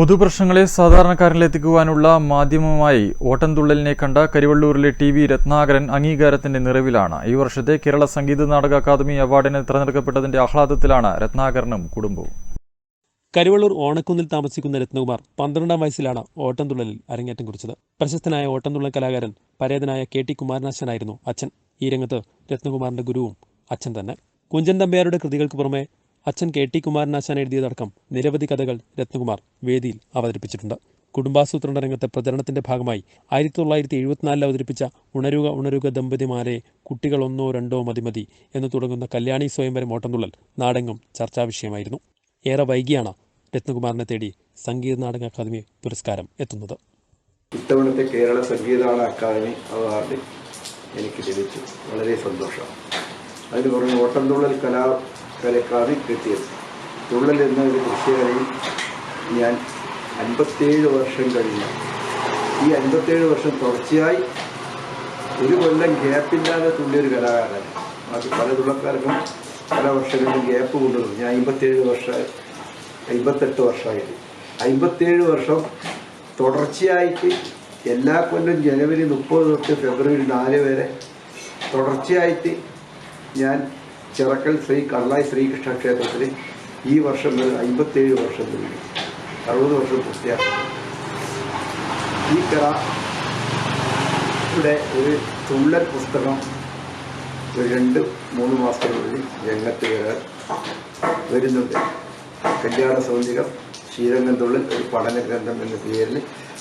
പൊതുപ്രശ്നങ്ങളെ സാധാരണക്കാരനിലെത്തിക്കുവാനുള്ള മാധ്യമമായി ഓട്ടംതുള്ളലിനെ കണ്ട കരിവള്ളൂരിലെ ടി വി രത്നാകരൻ അംഗീകാരത്തിന്റെ നിറവിലാണ്. ഈ വർഷത്തെ കേരള സംഗീത നാടക അക്കാദമി അവാർഡിന് തിരഞ്ഞെടുക്കപ്പെട്ടതിന്റെ ആഹ്ലാദത്തിലാണ് രത്നാകരനും കുടുംബവും. കരുവള്ളൂർ ഓണക്കുന്നിൽ താമസിക്കുന്ന രത്നകുമാർ പന്ത്രണ്ടാം വയസ്സിലാണ് ഓട്ടംതുള്ളലിൽ അരങ്ങേറ്റം കുറിച്ചത്. പ്രശസ്തനായ ഓട്ടംതുള്ളൽ കലാകാരൻ പരേതനായ കെ ടി കുമാരനാശനായിരുന്നു അച്ഛൻ. ഈ രംഗത്ത് രത്നകുമാറിന്റെ ഗുരുവും അച്ഛൻ തന്നെ. കുഞ്ചൻ തമ്പിയാരുടെ കൃതികൾക്ക് പുറമെ അച്ഛൻ കെ ടി കുമാരനാശാൻ എഴുതിയതടക്കം നിരവധി കഥകൾ രത്നകുമാർ വേദിയിൽ അവതരിപ്പിച്ചിട്ടുണ്ട്. കുടുംബാസൂത്രണ രംഗത്തെ പ്രചരണത്തിന്റെ ഭാഗമായി ആയിരത്തി തൊള്ളായിരത്തി എഴുപത്തിനാലിൽ അവതരിപ്പിച്ച ഉണരുക ഉണരുക ദമ്പതിമാരെ കുട്ടികൾ ഒന്നോ രണ്ടോ മതിമതി എന്ന് തുടങ്ങുന്ന കല്യാണി സ്വയംവരം ഓട്ടംതുള്ളൽ നാടെങ്ങും ചർച്ചാ വിഷയമായിരുന്നു. ഏറെ വൈകിയാണ് രത്നകുമാറിനെ തേടി സംഗീത നാടക അക്കാദമി പുരസ്കാരം എത്തുന്നത്. ഇത്തവണത്തെ കേരള സംഗീതാള അക്കാദമി അവാർഡ് എനിക്ക് ലഭിച്ചു. വളരെ സന്തോഷമാണ് അതിന് പുറമെ ഓട്ടംതുള്ളൽ കലാ കലക്കാണ് കിട്ടിയത്. തുള്ളൽ എന്ന ഒരു കൃഷിയായി ഞാൻ അൻപത്തേഴ് വർഷം കഴിഞ്ഞു. ഈ അൻപത്തേഴ് വർഷം തുടർച്ചയായി ഒരു കൊല്ലം ഗ്യാപ്പില്ലാതെ തുള്ളിയൊരു കലാകാരനാണ് അത് പല തുള്ളക്കാർക്കും പല വർഷങ്ങളിലും ഗ്യാപ്പ് കൊണ്ടുവന്നു. ഞാൻ അമ്പത്തേഴ് വർഷമായി അമ്പത്തെട്ട് വർഷമായിട്ട്. അമ്പത്തേഴ് വർഷം തുടർച്ചയായിട്ട് എല്ലാ കൊല്ലം ജനുവരി മുപ്പത് തൊട്ട് ഫെബ്രുവരി നാല് വരെ തുടർച്ചയായിട്ട് ഞാൻ ചിറക്കൽ ശ്രീ കള്ളായി ശ്രീകൃഷ്ണ ക്ഷേത്രത്തിൽ ഈ വർഷം മുതൽ അമ്പത്തേഴ് വർഷം കഴിഞ്ഞു അറുപത് വർഷം പൂർത്തിയാക്കി ഈ കല ഇവിടെ ഒരു തുള്ളൽ പുസ്തകം ഒരു രണ്ട് മൂന്ന് മാസത്തിനുള്ളിൽ രംഗത്ത് വരാൻ വരുന്നുണ്ട്. കല്യാണ സൗന്ദര്യം ശ്രീരംഗം തുള്ളൽ ഒരു പഠന ഗ്രന്ഥം എന്ന പേരിൽ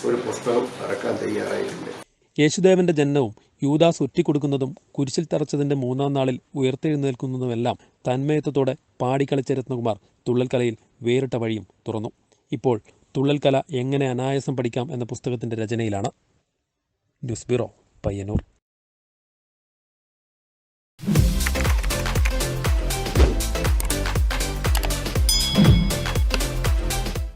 ഒരു പുസ്തകം ഇറക്കാൻ തയ്യാറായിട്ടുണ്ട്. യേശുദേവന്റെ ജനനവും യൂദാസ് ഒറ്റിക്കൊടുക്കുന്നതും കുരിശിൽ തറച്ചതിന്റെ മൂന്നാം നാളിൽ ഉയർത്തെഴുന്നേൽക്കുന്നതുമെല്ലാം തന്മയത്വത്തോടെ പാടിക്കളിച്ച രത്നകുമാർ തുള്ളൽക്കലയിൽ വേറിട്ട വഴിയും തുറന്നു. ഇപ്പോൾ തുള്ളൽക്കല എങ്ങനെ അനായാസം പഠിക്കാം എന്ന പുസ്തകത്തിന്റെ രചനയിലാണ്. News bureau Payyanur.